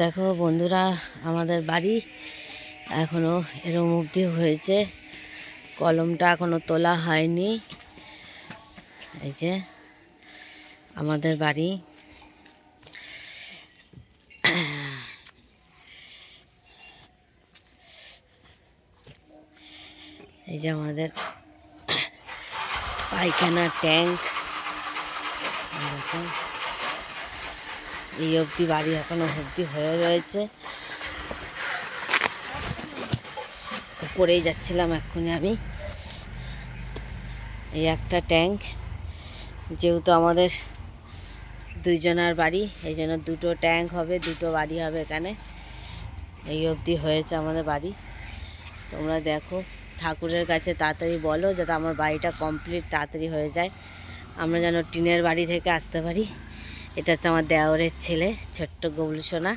দেখো বন্ধুরা, আমাদের বাড়ি এখনও এরম অবধি হয়েছে। কলমটা এখনও তোলা হয়নি। এই যে আমাদের বাড়ি। এই যে আমাদের পায়খানা ট্যাঙ্ক। দেখুন এই অবধি বাড়ি এখনও অবধি হয়ে রয়েছে। পড়েই যাচ্ছিলাম এক্ষুনি আমি। এই একটা ট্যাঙ্ক, যেহেতু আমাদের দুইজনার বাড়ি, এই জন্য দুটো ট্যাঙ্ক হবে, দুটো বাড়ি হবে এখানে। এই অবধি হয়েছে আমাদের বাড়ি। তোমরা দেখো, ঠাকুরের কাছে তাড়াতাড়ি বলো, যাতে আমার বাড়িটা কমপ্লিট তাড়াতাড়ি হয়ে যায়। আমরা যেন টিনের বাড়ি থেকে আসতে পারি। এটা হচ্ছে আমার দেওরের ছেলে ছোট্ট গবলু সোনা।